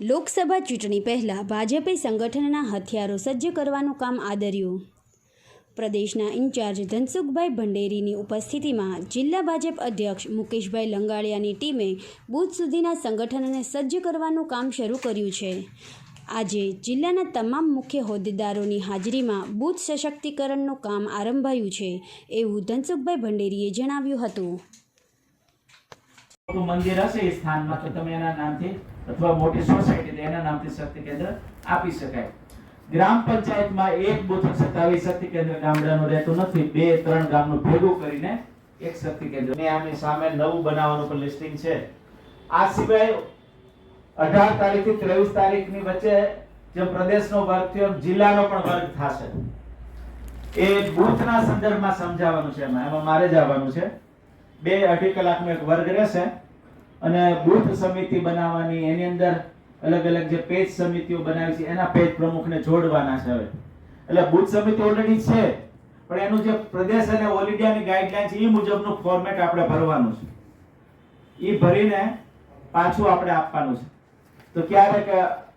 લોકસભા ચૂંટણી પહેલાં ભાજપે સંગઠનના હથિયારો સજ્જ કરવાનું કામ આદર્યું. પ્રદેશના ઇન્ચાર્જ ધનસુખભાઈ ભંડેરીની ઉપસ્થિતિમાં જિલ્લા ભાજપ અધ્યક્ષ મુકેશભાઈ લંગાડિયાની ટીમે બૂથ સુધીના સંગઠનને સજ્જ કરવાનું કામ શરૂ કર્યું છે. આજે જિલ્લાના તમામ મુખ્ય હોદ્દેદારોની હાજરીમાં બૂથ સશક્તિકરણનું કામ આરંભાયું છે, એવું ધનસુખભાઈ ભંડેરીએ જણાવ્યું હતું. મંદિર હશે એ સ્થાનમાં, તો તમે એના નામથી અથવા મોટી સોસાયટી એના નામથી શક્તિ કેન્દ્ર આપી શકાય. ગ્રામ પંચાયતમાં એક બુથ હશે શક્તિ કેન્દ્ર ગામડાનું રહેતું નથી. બે, ત્રણ ગામનું ભેગું કરીને એક શક્તિ કેન્દ્ર. ને આની સામે નવું બનાવવાનું પણ લિસ્ટિંગ છે. આ સિવાય અઢાર તારીખથી ત્રેવીસ તારીખની વચ્ચે જે પ્રદેશનો વર્ગ થયો જિલ્લાનો પણ વર્ગ થશે. એ બુથના સંદર્ભમાં સમજાવવાનું છે એમાં. એમાં મારે જ આવવાનું છે. બે અઢી કલાકનો એક વર્ગ રહેશે. અને બુથ સમિતિ બનાવવાની, એની અંદર અલગ અલગ જે પેજ સમિતિઓ બનાવી છે, એના પેજ પ્રમુખને જોડવાના છે હવે. એટલે બુથ સમિતિ ઓલરેડી છે, પણ એનું જે પ્રદેશ અને ઓલ ઇન્ડિયાની ગાઈડલાઈન છે એ મુજબનું ફોર્મેટ આપણે ભરવાનું છે. એ ભરીને પાછું આપણે આપવાનું છે. તો ક્યારેક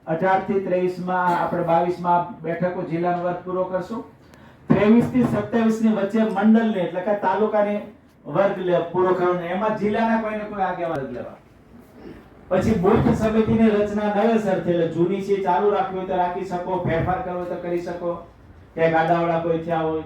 અઢારથી ત્રેવીસમાં આપણે બાવીસમાં બેઠકો જિલ્લાનો વર્ગ પૂરો કરશું. ત્રેવીસથી સત્યાવીસની વચ્ચે મંડળની, એટલે કે તાલુકાની વર્ગ પૂરો કરવાનો એમાં જિલ્લાના કોઈ ને કોઈ આગેવાન વર્ગ લેવા. પછી બુથ સમિતિની રચના નવેસરથી એટલે જૂની છે, ચાલુ રાખવી હોય તો રાખી શકો, ફેરફાર કરવો તો કરી શકો. ક્યાંક આડાવડા કોઈ થયા હોય.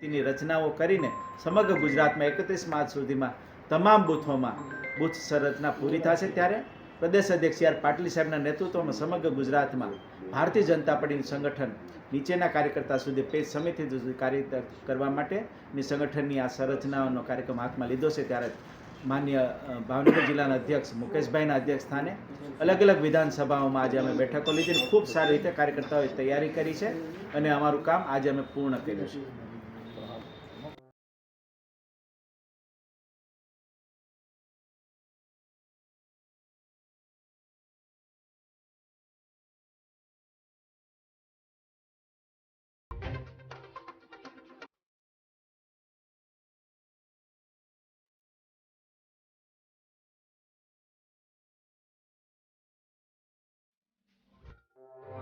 તેની રચનાઓ કરીને સમગ્ર ગુજરાતમાં એકત્રીસ માર્ચ સુધીમાં તમામ બૂથોમાં બૂથ સંરચના પૂરી થશે ત્યારે? પ્રદેશ અધ્યક્ષ આર પાટલી સાહેબના નેતૃત્વમાં સમગ્ર ગુજરાતમાં ભારતીય જનતા પાર્ટીનું સંગઠન નીચેના કાર્યકર્તા સુધી પેજ સમિતિ સુધી કાર્ય કરવા માટેની સંગઠનની આ સંરચનાનો કાર્યક્રમ હાથમાં લીધો છે ત્યારે માન્ય ભાવનગર જિલ્લાના અધ્યક્ષ મુકેશભાઈના અધ્યક્ષ સ્થાને અલગ અલગ વિધાનસભાઓમાં આજે અમે બેઠકો લીધી ખૂબ સારી રીતે કાર્યકર્તાઓએ તૈયારી કરી છે અને અમારું કામ આજે અમે પૂર્ણ કર્યું છે.